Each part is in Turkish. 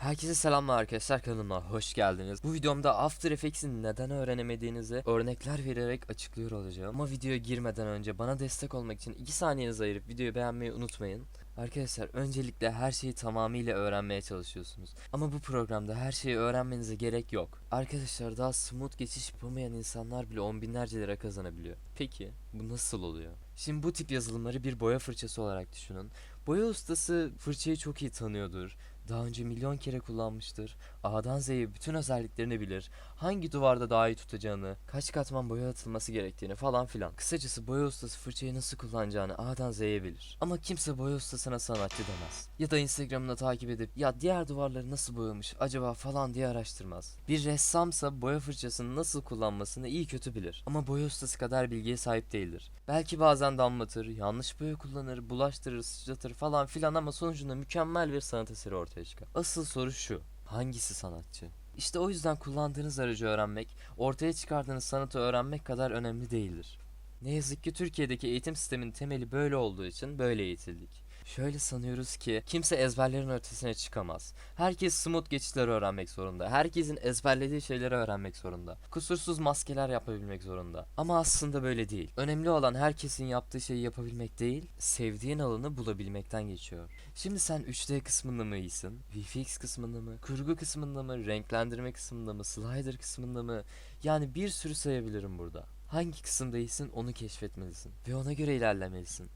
Herkese selamlar arkadaşlar kanalıma hoş geldiniz. Bu videomda After Effects'i neden öğrenemediğinizi örnekler vererek açıklıyor olacağım. Ama videoya girmeden önce bana destek olmak için 2 saniyenizi ayırıp videoyu beğenmeyi unutmayın. Arkadaşlar öncelikle her şeyi tamamıyla öğrenmeye çalışıyorsunuz. Ama bu programda her şeyi öğrenmenize gerek yok. Arkadaşlar daha smooth geçiş yapamayan insanlar bile on binlerce lira kazanabiliyor. Peki bu nasıl oluyor? Şimdi bu tip yazılımları bir boya fırçası olarak düşünün. Boya ustası fırçayı çok iyi tanıyordur. Daha önce milyon kere kullanmıştır. A'dan Z'ye bütün özelliklerini bilir. Hangi duvarda daha iyi tutacağını, kaç katman boya atılması gerektiğini falan filan. Kısacası boya ustası fırçayı nasıl kullanacağını A'dan Z'ye bilir. Ama kimse boya ustasına sanatçı demez. Ya da Instagram'ını takip edip ya diğer duvarları nasıl boyamış acaba falan diye araştırmaz. Bir ressamsa boya fırçasını nasıl kullanmasını iyi kötü bilir. Ama boya ustası kadar bilgiye sahip değildir. Belki bazen damlatır, yanlış boya kullanır, bulaştırır, sıçratır falan filan ama sonucunda mükemmel bir sanat eseri ortaya çıkar. Asıl soru şu. Hangisi sanatçı? İşte o yüzden kullandığınız aracı öğrenmek, ortaya çıkardığınız sanatı öğrenmek kadar önemli değildir. Ne yazık ki Türkiye'deki eğitim sisteminin temeli böyle olduğu için böyle eğitildik. Şöyle sanıyoruz ki kimse ezberlerin ötesine çıkamaz. Herkes smooth geçişler öğrenmek zorunda. Herkesin ezberlediği şeyleri öğrenmek zorunda. Kusursuz maskeler yapabilmek zorunda. Ama aslında böyle değil. Önemli olan herkesin yaptığı şeyi yapabilmek değil, sevdiğin alanı bulabilmekten geçiyor. Şimdi sen 3D kısmında mı iyisin? VFX kısmında mı? Kurgu kısmında mı? Renklendirme kısmında mı? Slider kısmında mı? Yani bir sürü sayabilirim burada. Hangi kısımda iyisin onu keşfetmelisin. Ve ona göre ilerlemelisin.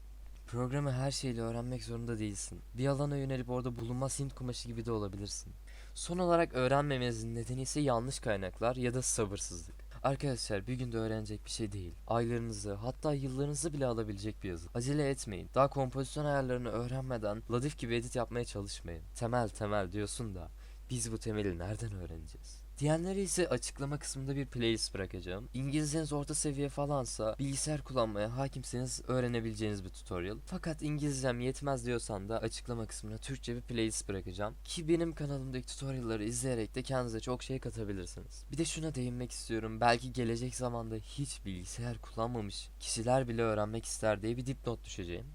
Programı her şeyle öğrenmek zorunda değilsin. Bir alana yönelip orada bulunmaz Hint kumaşı gibi de olabilirsin. Son olarak öğrenmemenizin nedeni ise yanlış kaynaklar ya da sabırsızlık. Arkadaşlar bir günde öğrenecek bir şey değil. Aylarınızı hatta yıllarınızı bile alabilecek bir yazı. Acele etmeyin. Daha kompozisyon ayarlarını öğrenmeden Ladif gibi edit yapmaya çalışmayın. Temel temel diyorsun da biz bu temeli nereden öğreneceğiz? Diyenlere ise açıklama kısmında bir playlist bırakacağım. İngilizceniz orta seviye falansa bilgisayar kullanmaya hakimseniz öğrenebileceğiniz bir tutorial. Fakat İngilizcem yetmez diyorsan da açıklama kısmına Türkçe bir playlist bırakacağım. Ki benim kanalımdaki tutorialları izleyerek de kendinize çok şey katabilirsiniz. Bir de şuna değinmek istiyorum. Belki gelecek zamanda hiç bilgisayar kullanmamış kişiler bile öğrenmek ister diye bir dipnot düşeceğim.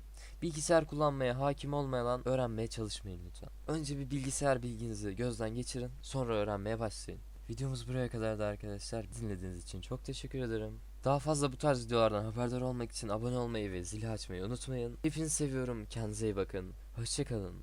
Bilgisayar kullanmaya hakim olmayan öğrenmeye çalışmayın lütfen. Önce bir bilgisayar bilginizi gözden geçirin, sonra öğrenmeye başlayın. Videomuz buraya kadardı arkadaşlar. Dinlediğiniz için çok teşekkür ederim. Daha fazla bu tarz videolardan haberdar olmak için abone olmayı ve zili açmayı unutmayın. Hepinizi seviyorum. Kendinize iyi bakın. Hoşçakalın.